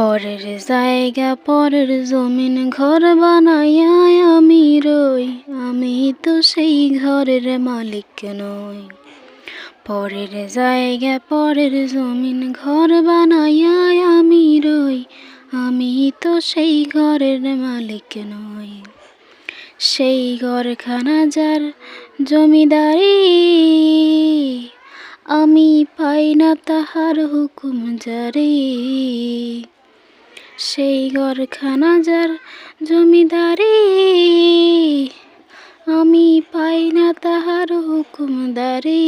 পরের জায়গা, পরের জমিন ঘর বানাইয়া আমি রই। আমি তো সেই ঘরের মালিক নই। পরের জায়গা, পরের জমিন ঘর বানাইয়া আমি রই। আমি তো সেই ঘরের মালিক নই। সেই ঘরখানা যার জমিদারি, আমি পাই না তাহার হুকুম জারি। সেই ঘরখানা যার জমিদারি। আমি পাই না তাহার হুকুমদারি।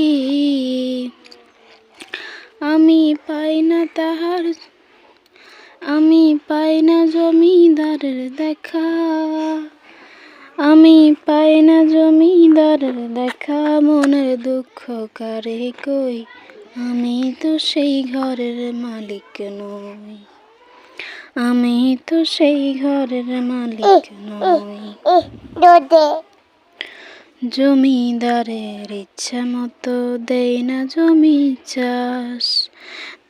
আমি পাই না তাহার, আমি পাই না জমিদারের দেখা। আমি পাই না জমিদারের দেখা, মনের দুঃখ কারে কই? আমি তো সেই ঘরের মালিক নই। আমি তো সেই ঘরের মালিক নই। জমিদারের ইচ্ছা মতো দেই না জমি চাষ।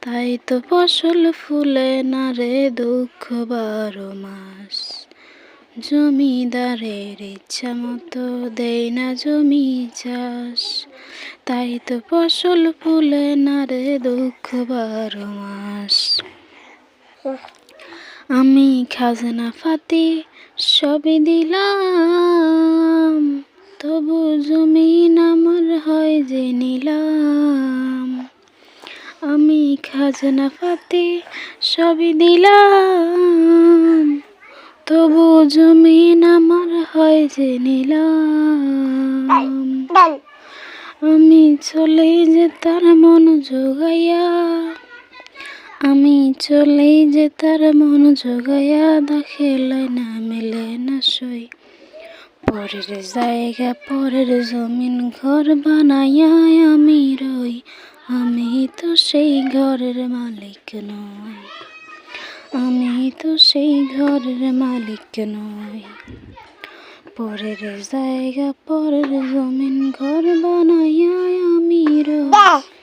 তাই তো ফসল ফুলে না রে দুঃখ বারো মাস। জমিদারের ইচ্ছা মতো দেই না জমি চাষ। তাই তো ফসল ফুলে না রে দুঃখ বারো মাস। আমি খাজনা ফাতে সবই দিলাম তবু জমিন আমার হয় যে নিলাম। আমি খাজনা ফাতি সবই দিলাম তবু জমিন আমার হয় যে নিলাম। আমি চলে যে তার মন জোগাইয়া আমি চলে যে তার মন জোগাইয়া দেখেলাই না মেলে না সই। পরের জায়গা, পরের জমিন ঘর বানাইয়া আমি রই। আমি তো সেই ঘরের মালিক নই। আমি তো সেই ঘরের মালিক নই। পরের জায়গা, পরের জমিন ঘর বানাইয়া আমি রই।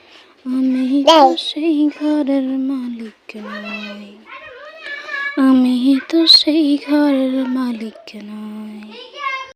আমি তো সেই ঘরের মালিক নয় আমি তো সেই ঘরের মালিক নই।